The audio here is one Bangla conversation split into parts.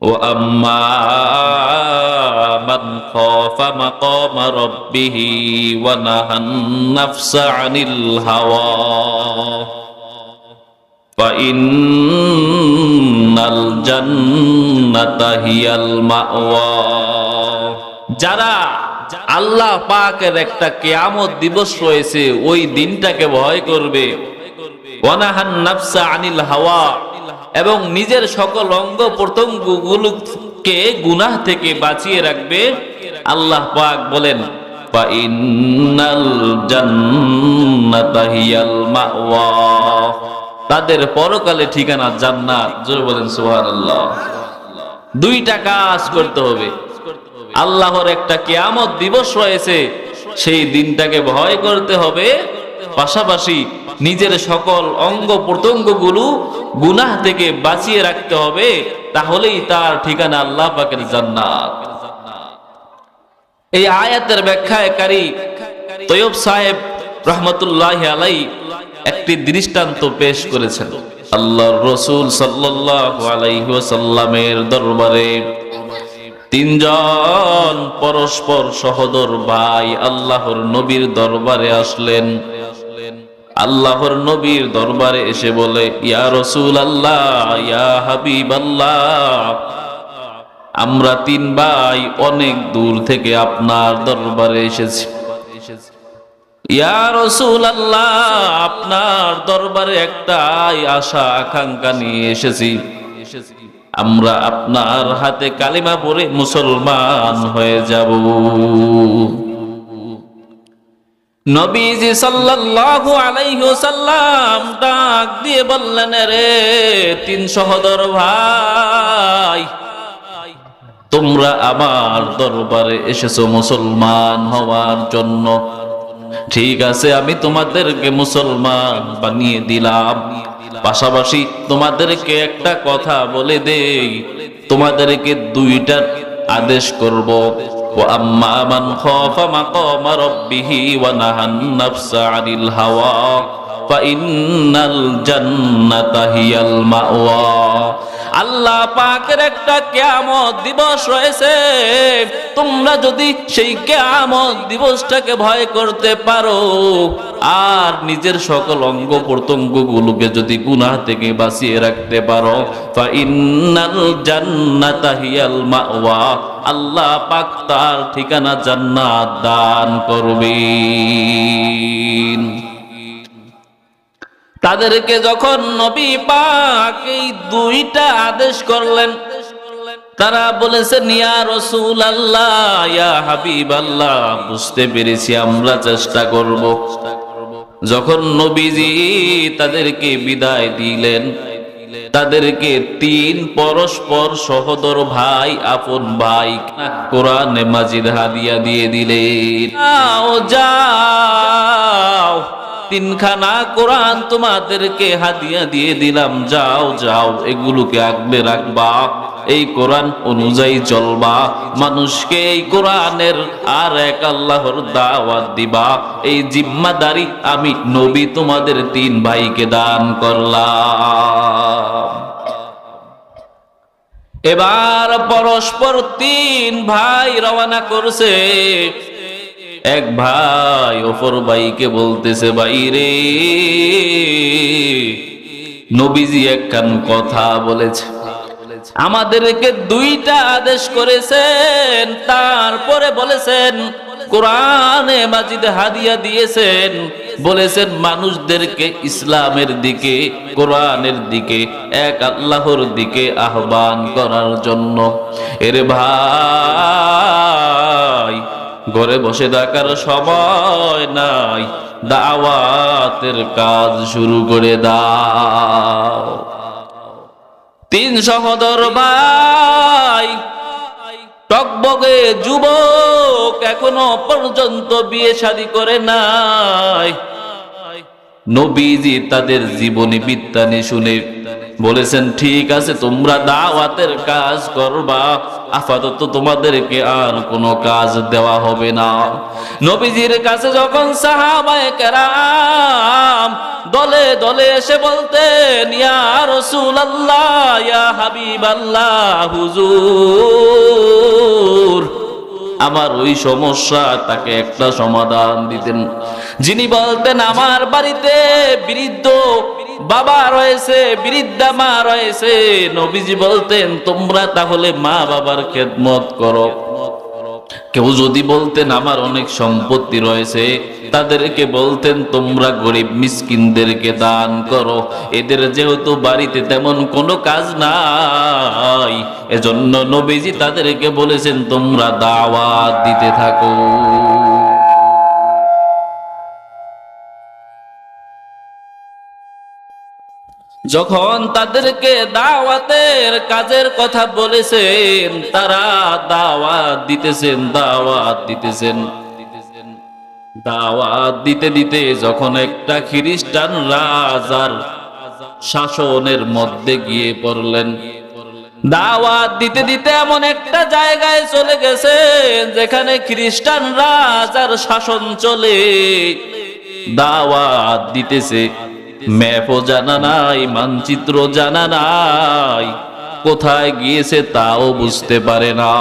واما من خاف مقام ربه ونهى النفس عن الهوى فان الجنه هي الماوى যারা আল্লাহ পাকের একটা কেয়ামত দিবস রয়েছে ওই দিনটাকে ভয় করবে ওয়ানাহান নাফসা আনিল হাওয়া এবং নিজের সকল অঙ্গ প্রত্যঙ্গ গুলোকে গুনাহ থেকে বাঁচিয়ে রাখবে আল্লাহ পাক বলেন তাদের পরকালে ঠিকানা জান্নাত। জোরে বলেন, সুবহানাল্লাহ। দুইটা কাজ করতে হবে। আল্লাহর একটা কেয়ামত দিবস রয়েছে, সেই দিনটাকে ভয় করতে হবে। পাশাপাশি নিজের সকল অঙ্গ প্রত্যঙ্গগুলো গুনাহ থেকে বাঁচিয়ে রাখতে হবে, তাহলেই তার ঠিকানা আল্লাহ পাকের জান্নাত। এই আয়াতের ব্যাখ্যায়কারী তৈয়ব সাহেব রহমতুল্লাহ আলাই একটি দৃষ্টান্ত পেশ করেছেন। আল্লাহর রসুল ওয়াসাল্লামের দরবারে তিনজন পরস্পর সহদর ভাই আল্লাহর নবীর দরবারে আসলেন। আল্লাহর নবীর দরবারে এসে বলে, ইয়া রসুল আল্লাহ ইয়া হাবিব আল্লাহ আমরা তিন ভাই অনেক দূর থেকে আপনার দরবারে এসেছি। রসুল আল্লাহ আপনার দরবারে একটাই আশা, আকাঙ্ক্ষা নিয়ে এসেছি। আমরা আপনার হাতে কালিমা পরে মুসলমান হয়ে যাব। নবীজি সাল্লাল্লাহু আলাইহি ওয়াসাল্লাম ডাক দিয়ে বললেন রে তিন সহদর ভাই, তোমরা আমার দরবারে এসেছ মুসলমান হওয়ার জন্য। ঠিক আছে, আমি তোমাদেরকে মুসলমান বানিয়ে দিলাম। পাশাপাশি তোমাদেরকে একটা কথা বলে দেই, তোমাদেরকে দুইটা আদেশ করব। واما من خاف مقام ربه ونهى النفس عن الهوى فان الجنه هي المأوى আল্লাহ পাকের একটা কেয়ামত দিবস রয়েছে। তোমরা যদি সেই কেয়ামত দিবসটাকে ভয় করতে পারো, আর নিজের সকল অঙ্গ প্রত্যঙ্গ গুলোকে যদি গুনাহ থেকে বাঁচিয়ে রাখতে পারো আল্লাহ পাক তার ঠিকানা জান্নাত দান করবেন। তাদেরকে যখন নবী পাক এই দুইটা আদেশ করলেন তারা বলেছেন, ইয়া রসুল আল্লাহ ইয়া হাবিব আল্লাহ বুঝতে পেরেছি, আমরা চেষ্টা করব। যখন নবীজি তাদেরকে বিদায় দিলেন, তাদেরকে তিন পরস্পর সহদর ভাই, আপন ভাই, কোরআনে মাজিদ হাদিয়া দিয়ে দিলেন। যাও যাও তিনখানা কোরআন তোমাদেরকে হাদিয়া দিয়ে দিলাম, যাও যাও, এগুলোকে আগলে রাখবা। এই কোরআন অনুযায়ী চলবা। মানুষকে এই কোরআনের আর এক আল্লাহর দাওয়াত দিবা। এই জিম্মাদারি আমি নবী তোমাদের তিন ভাইকে দান করলাম। এবার পরস্পর তিন ভাই রওনা করছে। এক ভাই অপর ভাইকে বলতেছে ভাই রে নবীজি একখান কথা বলেছে। আমাদেরকে দুইটা আদেশ করেছেন, তারপরে বলেছেন, কোরআনে মাজিদ হাদিয়া দিয়েছেন, বলেছেন মানুষদেরকে ইসলামের দিকে, কোরআনের দিকে, এক আল্লাহর দিকে আহ্বান করার জন্য। এর ভাই ঘরে বসে থাকার সময় নাই, দাওয়াতের কাজ শুরু করে দাও। তিন সহদর ভাই, টকবগে যুবক এখনও পর্যন্ত বিয়ে শাদী করে নাই। নবীজি তাদের জীবনী বিত্তানি শুনে বলেছেন, ঠিক আছে, তোমরা দাওয়াতের কাজ করবা আপাতত তোমাদেরকে আর কোনো কাজ দেওয়া হবে না। নবীজির কাছে যখন সাহাবায়ে কেরাম দলে দলে এসে বলতেন, ইয়া রাসূলুল্লাহ, ইয়া হাবিবাল্লাহ, হুজুর। আমার ওই সমস্যা, তাকে একটা সমাধান দিতেন। যিনি বলতেন, আমার বাড়িতে বৃদ্ধ বাবা রয়েছে, বৃদ্ধা মা রয়েছে। নবীজি বলতেন, তোমরা তাহলে মা বাবার খেদমত করো। কেউ যদি বলতেন, আমার অনেক সম্পত্তি রয়েছে। তাদেরকে বলতেন, তোমরা গরিব মিসকিনদেরকে দান করো। এদের যেহেতু বাড়িতে তেমন কোনো কাজ নাই, এজন্য নবীজি তাদেরকে বলেছেন, তোমরা দাওয়াত দিতে থাকো। যখন তাদেরকে দাওয়াতের কাজের কথা বলেছেন, তারা দাওয়াত দিতেছেন দাওয়াত দিতেছেন। দাওয়াত দিতে দিতে যখন একটা খ্রিস্টান রাজার শাসনের মধ্যে গিয়ে পড়লেন, দাওয়াত দিতে দিতে এমন একটা জায়গায় চলে গেছেন, যেখানে খ্রিস্টান রাজার শাসন চলে। দাওয়াত দিতেছে। ম্যাপও জানা নাই মানচিত্র জানা নাই। কোথায় গিয়েছে তাও বুঝতে পারে না।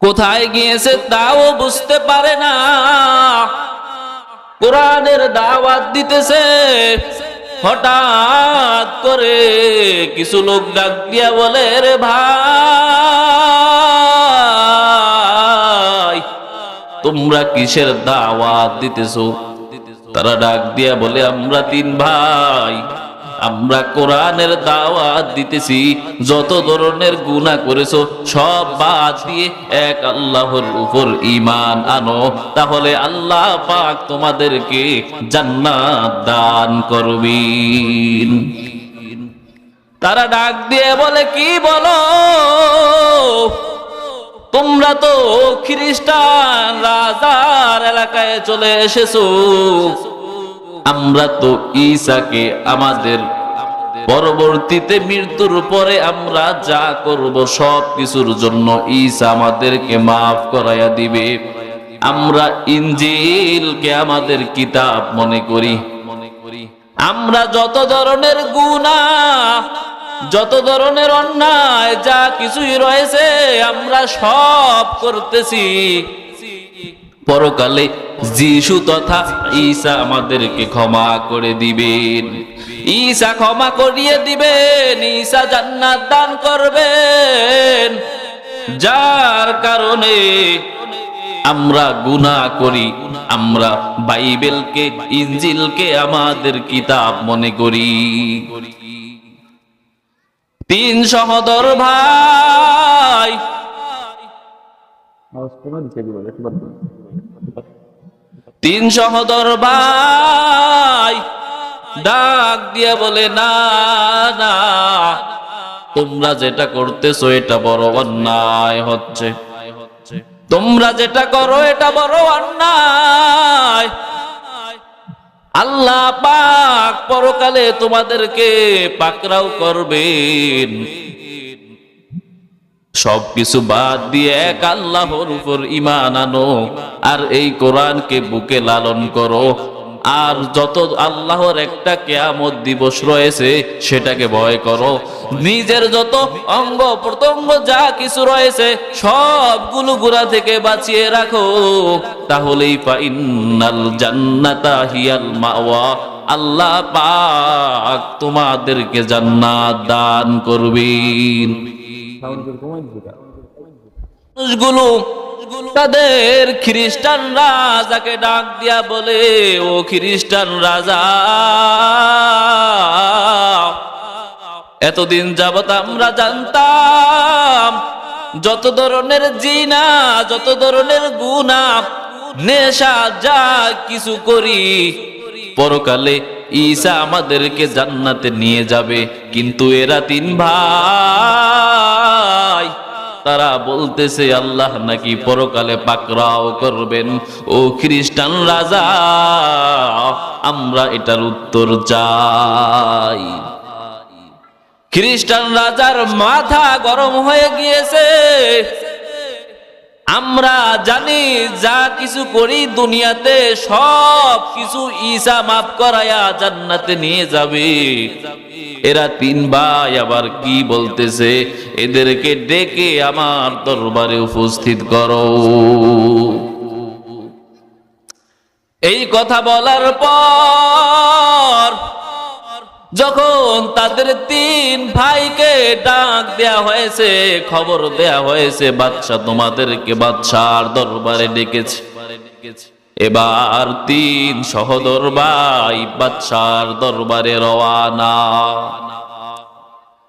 কোথায় গিয়েছে তাও বুঝতে পারে না। কোরআনের দাওয়াত দিতেছে হঠাৎ করে কিছু লোক ডাক দিয়া বলে রে ভাই তোমরা কিসের দাওয়াত দিতেছো? তারা ডাক দিয়া বলে, আমরা তিন ভাই, আমরা কোরআনের দাওয়াত দিতেছি। যত ধরনের গুনাহ করেছ, সব বাদ দিয়ে এক আল্লাহর উপর ইমান আনো। তাহলে আল্লাহ পাক তোমাদেরকে জান্নাত দান করবেন। তারা ডাক দিয়ে বলে, কি বলো? তোমরা তো খ্রিস্টান রাজার এলাকায় চলে এসেছ। আমরা তো ঈসাকে আমাদের পরবর্তীতে মৃত্যুর পরে আমরা যা করব সব কিছুর জন্য ঈসা আমাদেরকে মাফ করাইয়া দিবে। আমরা ইঞ্জিলকে আমাদের কিতাব মনে করি। আমরা যত ধরনের গুণা যত ধরনের অন্যায় যা কিছুই রয়েছে, আমরা সব করতেছি। পরকালে যিশু তথা ঈসা আমাদেরকে ক্ষমা করে দিবেন। ঈসা ক্ষমা করিয়ে দিবেন, ঈসা জান্নাত দান করবেন। যার কারণে আমরা গুনাহ করি, আমরা বাইবেলকে ইঞ্জিলকে আমাদের কিতাব মনে করি। তিন সহদর ভাই। তিন সহদর ভাই। ডাক দিয়ে বলে না না তোমরা যেটা করতেছো এটা বড় অন্যায় হচ্ছে। তোমরা যেটা করো এটা বড় অন্যায়। আল্লাহ পাক পরকালে তোমাদেরকে পাকরাও করবেন। সবকিছু বাদ দিয়ে এক আল্লাহর উপর ইমান আনো, আর এই কোরআনকে বুকে লালন করো। আর যত আল্লাহর একটা কেয়ামত দিবস রয়েছে সেটাকে ভয় করো। নিজের যত অঙ্গ প্রত্যঙ্গ যা কিছু রয়েছে সবগুলো গুণা থেকে বাঁচিয়ে রাখো। তাহলেই পাইন্নাল জান্নাতা হিয়াল মাওয়া। আল্লাহ পাক তোমাদেরকে জান্নাত দান করবেন। মানুষগুলো তাদের খ্রিস্টান রাজাকে ডাক দিয়া বলে, ও খ্রিস্টান রাজা, এতদিন যাবত আমরা জানতাম যত ধরনের জিনা, যত ধরনের গুণা, নেশা, যা কিছু করি, পরকালে ঈসা আমাদেরকে জান্নাতে নিয়ে যাবে। কিন্তু এরা তিন ভাই তারা বলতেছে, আল্লাহ নাকি পরকালে পাকরাও করবেন। ও খ্রিস্টান রাজা, আমরা এটার উত্তর চাই। খ্রিস্টান রাজার মাথা গরম হয়ে গিয়েছে। আমরা জানি যা কিছু করি দুনিয়াতে সব কিছু ঈসা মাফ করায়া জান্নাতে নিয়ে যাবে। এরা তিন ভাই আবার কি বলতেছে? এদেরকে ডেকে আমার দরবারে উপস্থিত করো। এই কথা বলার পর যখন তাদের তিন ভাইকে ডাক দেয়া হয়েছে, খবর দেয়া হয়েছে, বাদশা তোমাদেরকে বাদশার দরবারে ডেকেছে। এবার তিন সহদর ভাই বাদশার দরবারে রওয়ানা।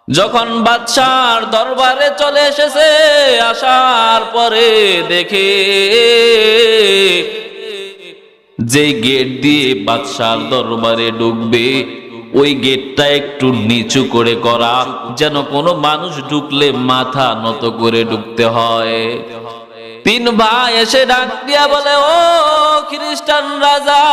যখন বাদশার দরবারে চলে এসেছে, আসার পরে দেখে যে গেট দিয়ে বাদশার দরবারে ঢুকবে ওই গেটটা একটু নিচু করে করা, যেন কোনো মানুষ ঢুকলে মাথা নত করে ঢুকতে হয়। তিন ভাই এসে ডাক দিয়া বলে, ও খ্রিস্টান রাজা,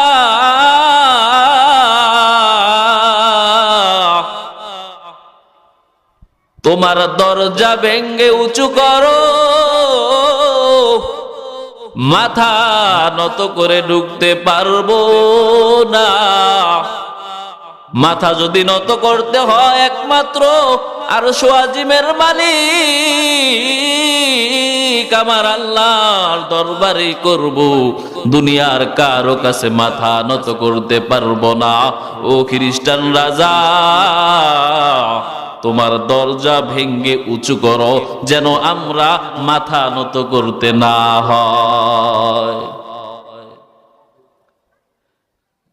তোমার দরজা ভেঙ্গে উঁচু করো, মাথা নত করে ঢুকতে পারব না। মাথা যদি নত করতে হয় একমাত্র আর সোয়াজিমের মালিক, আমার আল্লাহর দরবারে করব। দুনিয়ার কারও কাছে মাথা নত করতে পারব না। ও খ্রিস্টান রাজা, তোমার দরজা ভেঙ্গে উঁচু করো, যেন আমরা মাথা নত করতে না হয়।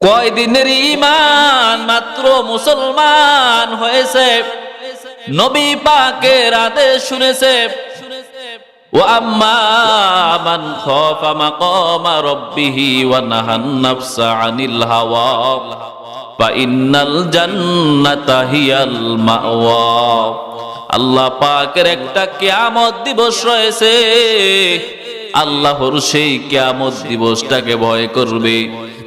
কয়দিনের ইমান মাত্র মুসলমান হয়েছে? নবী পাকের আদেশ শুনেছে। মান ওয়া আল্লাহ পাকের একটা কিয়ামত দিবস রয়েছে। আল্লাহর সেই কিয়ামত দিবসটাকে ভয় করবে।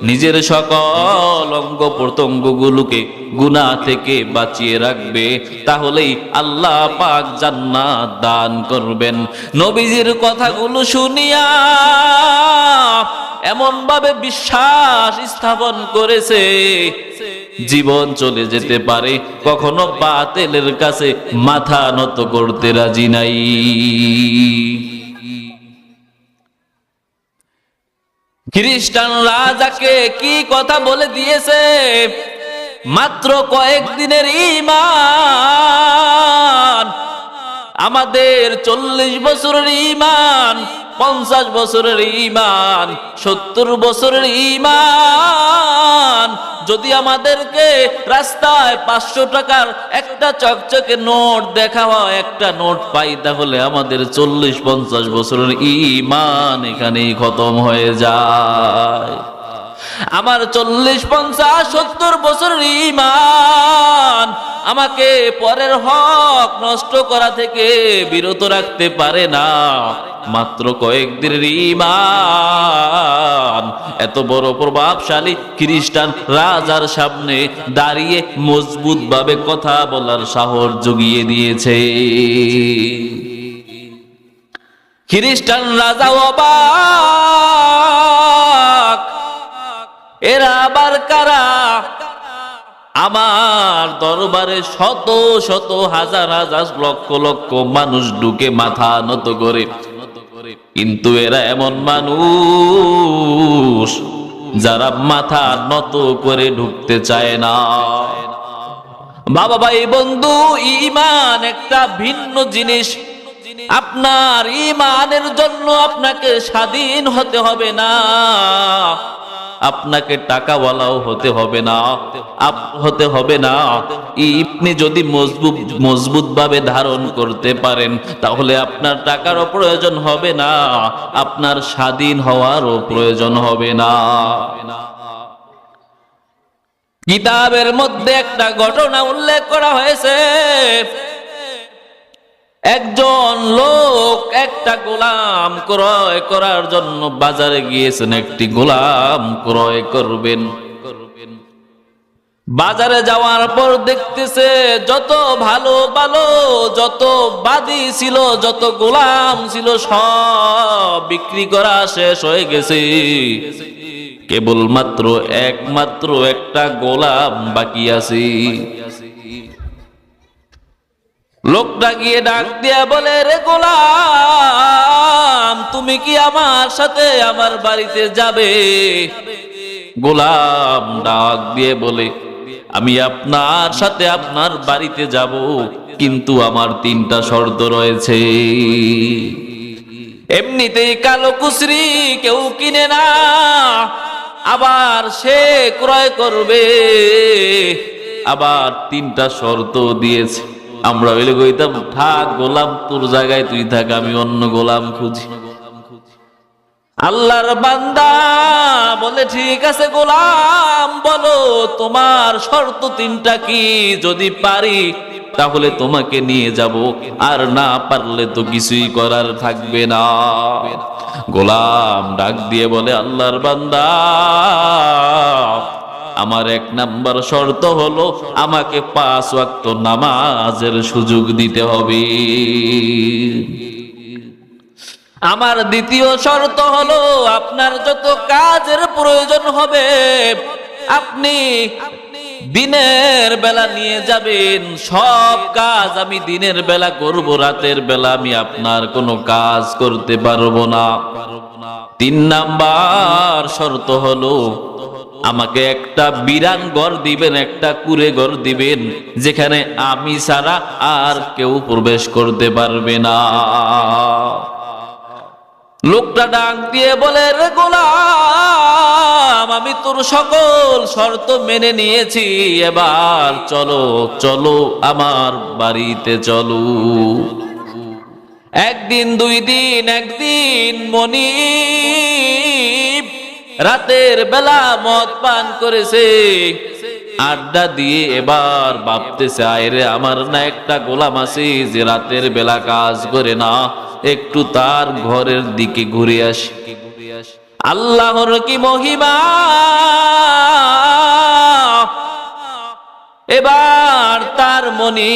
নিজের সকল অঙ্গ প্রত্যঙ্গ গুলোকে গুনা থেকে বাঁচিয়ে রাখবে, তাহলেই আল্লাহ পাক জান্নাত দান করবেন। নবীজির কথাগুলো শুনিয়া এমন ভাবে বিশ্বাস স্থাপন করেছে, জীবন চলে যেতে পারে, কখনো বাতেলের কাছে মাথা নত করতে রাজি নাই। খ্রিস্টান রাজাকে কি কথা বলে দিয়েছে? মাত্র কয়েকদিনের ইমান আমাদের চল্লিশ বছরের ইমান পঞ্চাশ বছরের ইমান সত্তর বছরের ইমান যদি আমাদেরকে রাস্তায় পাঁচশো টাকার একটা চকচকে নোট দেখা হয়, একটা নোট পাই, তাহলে আমাদের চল্লিশ পঞ্চাশ বছরের ইমান এখানেই খতম হয়ে যায়। আমার চল্লিশ, পঞ্চাশ, সত্তর বছরের ইমান আমাকে পরের হক নষ্ট করা থেকে বিরত রাখতে পারে না। মাত্র কয়েকদিনের ইমান এত বড় প্রভাবশালী খ্রিস্টান রাজার সামনে দাঁড়িয়ে মজবুত ভাবে কথা বলার সাহস জুগিয়ে দিয়েছে। খ্রিস্টান রাজা অবাক এরা আবার কারা? আমার দরবারে শত শত, হাজার হাজার, লক্ষ লক্ষ মানুষ ঢুকে মাথা নত করে। কিন্তু এরা এমন মানুষ যারা মাথা নত করে ঢুকতে চায় না। বাবা ভাই, বন্ধু ইমান একটা ভিন্ন জিনিস। আপনার ইমানের জন্য আপনাকে স্বাধীন হতে হবে না। আপনাকে টাকাওয়ালাও হতে হবে না। আপ- হতে হবে না। আপনি যদি মজবুত মজবুত ভাবে ধারণ করতে পারেন, তাহলে আপনার টাকারও প্রয়োজন হবে না। আপনার স্বাধীন হওয়ারও প্রয়োজন হবে না। কিতাবের মধ্যে একটা ঘটনা উল্লেখ করা হয়েছে। একজন লোক একটা গোলাম ক্রয় করার জন্য বাজারে গিয়েছেন, একটি গোলাম ক্রয় করবেন। বাজারে যাওয়ার পর দেখতেছে, যত ভালো ভালো যত বাদী ছিল, যত গোলাম ছিল, সব বিক্রি করা শেষ হয়ে গেছে। কেবলমাত্র একমাত্র একটা গোলাম বাকি আছে। লোকটা গিয়ে ডাক দিয়া বলে, রে গোলাম, তুমি কি আমার সাথে আমার বাড়িতে যাবে? গোলাম ডাক দিয়ে বলে, আমি আপনার সাথে আপনার বাড়িতে যাব, কিন্তু আমার তিনটা শর্ত রয়েছে। এমনিতেই কালো কুসরি কেউ কিনে না, আবার সে ক্রয় করবে, আবার তিনটা শর্ত দিয়েছে। আমরা হইলে কইতাম, থাক গোলাম, তোর জায়গায় তুই থাক, আমি অন্য গোলাম খুঁজি। আল্লাহর বান্দা বলে, ঠিক আছে গোলাম, বলো তোমার শর্ত তিনটা কি? যদি পারি, তাহলে তোমাকে নিয়ে যাব। আর না পারলে তো কিছুই করার থাকবে না। গোলাম ডাক দিয়ে বলে, আল্লাহর বান্দা আমার এক নাম্বার শর্ত হলো আমাকে পাঁচ ওয়াক্ত নামাজের সুযোগ দিতে হবে। আমার দ্বিতীয় শর্ত হলো আপনার যত কাজের প্রয়োজন হবে, আপনি দিনের বেলা নিয়ে যাবেন। সব কাজ আমি দিনের বেলা করব, রাতের বেলা আমি আপনার কোনো কাজ করতে পারব না। তিন নাম্বার শর্ত হলো আমাকে একটা বিরান ঘর দিবেন, একটা কুড়ে ঘর দিবেন, যেখানে আমি ছাড়া আর কেউ প্রবেশ করতে পারবে না। লোকটা ডাক দিয়ে বলে, রে গোলাম, আমি তোর সকল শর্ত মেনে নিয়েছি, এবার চলো চলো আমার বাড়িতে চলো। একদিন, দুই দিন, একদিন মনি রাতের বেলা মদ পান করেছে। আড্ডা দিয়ে এবার ভাবতেছে, আয়রে, আমার না একটা গোলাম আছে যে রাতের বেলা কাজ করে না, একটু তার ঘরের দিকে ঘুরে আসি। আল্লাহর কি মহিমা? এবার তার মনি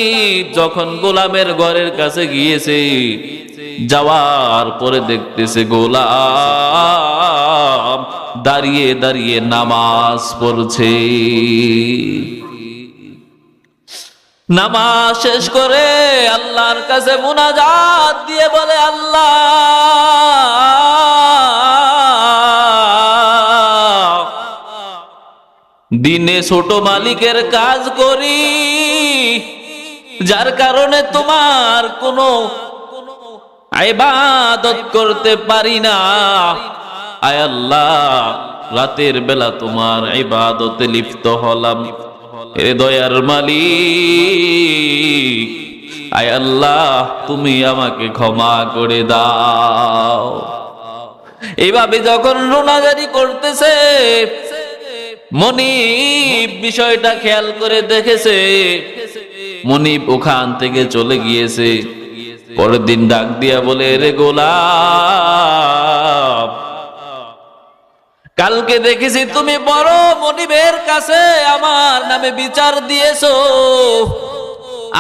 যখন গোলামের ঘরের কাছে গিয়েছে, যাওয়ার পরে দেখতেছে গোলাম দাঁড়িয়ে দাঁড়িয়ে নামাজ পড়ছে। নামাজ শেষ করে আল্লাহর কাছে মুনাজাত দিয়ে বলে, আল্লাহ, দিনে ছোট মালিকের কাজ করি, যার কারণে তোমার কোনো ইবাদত করতে পারি না। আয় আল্লাহ, রাতের বেলা তোমার ইবাদতে লিপ্ত হলাম। এ দয়ার মালিক, আয় আল্লাহ, তুমি আমাকে ক্ষমা করে দাও। এইভাবে যখন রোনাজারি করতেছে, মনিব বিষয়টা খেয়াল করে দেখেছে। মনিব ওখান থেকে চলে গিয়েছে। পরের দিন ডাক দিয়া বলে, রে গোলাপ কালকে দেখেছি তুমি বড় মনিবের কাছে আমার নামে বিচার দিয়েছ।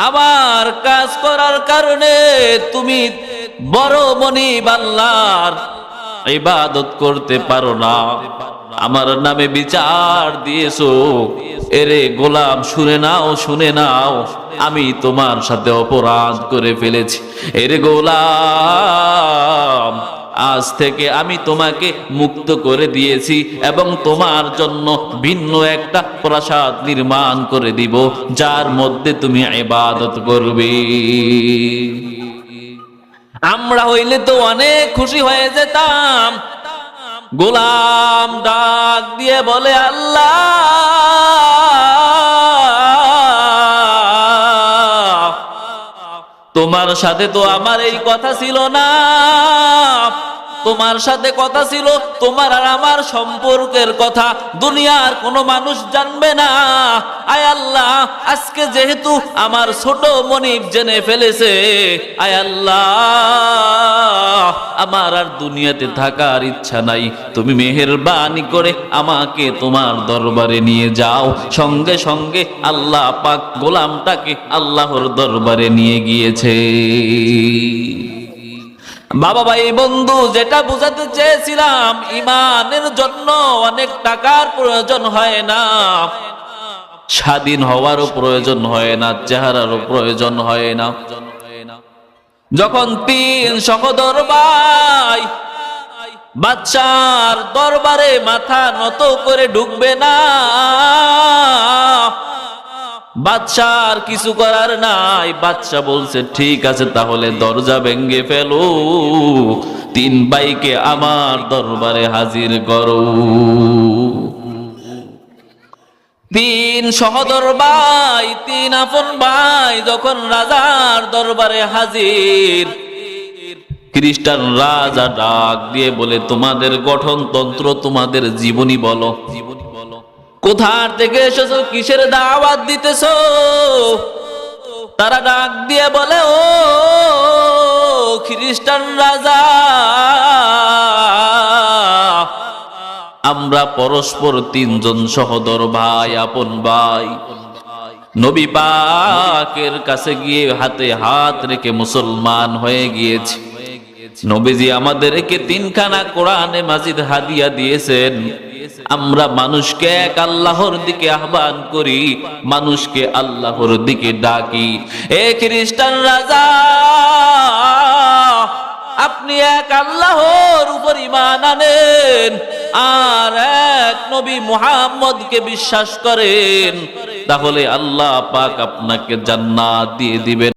আমার কাজ করার কারণে তুমি বড় মনিব আল্লাহর ইবাদত করতে পারো না। আমার নামে বিচার দিয়েছ। এরে গোলাম, শুনে নাও শুনে নাও, আমি তোমার সাথে অপরাধ করে ফেলেছি। এরে গোলাম আজ থেকে আমি তোমাকে মুক্ত করে দিয়েছি এবং তোমার জন্য ভিন্ন একটা প্রাসাদ নির্মাণ করে দিব, যার মধ্যে তুমি ইবাদত করবে। আমরা হইলে তো অনেক খুশি হয়ে যেতাম। গোলাম ডাক দিয়ে বলে, আল্লাহ! তোমার সাথে তো আমার এই কথা ছিল না। তোমার সাথে কথা ছিল, তোমার আর আমার সম্পর্কের কথা। দুনিয়ার কোনো মানুষ জানবে না। আয় আল্লাহ, আজকে যেহেতু আমার ছোট মনিব জেনে ফেলেছে, আয় আল্লাহ, আমার আর দুনিয়াতে থাকার ইচ্ছা নাই। তুমি মেহেরবানি করে আমাকে তোমার দরবারে নিয়ে যাও। সঙ্গে সঙ্গে আল্লাহ পাক গোলামটাকে আল্লাহর দরবারে নিয়ে গিয়েছে। বাবা ভাই, বন্ধু, যেটা বোঝাতে চেয়েছিলাম, ইমানের জন্য অনেক টাকার প্রয়োজন হয় না। স্বাধীন হওয়ারও প্রয়োজন হয় না, চেহারারও প্রয়োজন হয় না। যখন তিন সহদর ভাই বাচ্চার দরবারে মাথা নত করে ঢুকবে না বাচ্চার কিছু করার নাই। বাচ্চা বলছে, ঠিক আছে, তাহলে দরজা ভেঙ্গে ফেলো। তিন ভাইকে আমার দরবারে হাজির করো। তিন সহদর ভাই, তিন আপন ভাই যখন রাজার দরবারে হাজির, খ্রিস্টান রাজা ডাক দিয়ে বলে, তোমাদের গঠনতন্ত্র তোমাদের জীবনী বলো। জীবনী কোথার থেকে এসেছ? কিসের দাওয়াত দিতেছ? তারা ডাক দিয়ে বলে, ও খ্রিস্টান রাজা, আমরা পরস্পর তিনজন সহদর ভাই, আপন ভাই। নবী পাকের কাছে গিয়ে হাতে হাত রেখে মুসলমান হয়ে গিয়েছি। নবীজি আমাদেরকে তিনখানা কোরআনে মাজিদ হাদিয়া দিয়েছেন। আমরা মানুষকে এক আল্লাহর দিকে আহ্বান করি, মানুষকে আল্লাহর দিকে ডাকি। এ খ্রিস্টান রাজা, আপনি এক আল্লাহর উপর ইমান আনেন, আর এক নবী মুহাম্মদকে বিশ্বাস করেন। তাহলে আল্লাহ পাক আপনাকে জান্নাত দিয়ে দিবেন।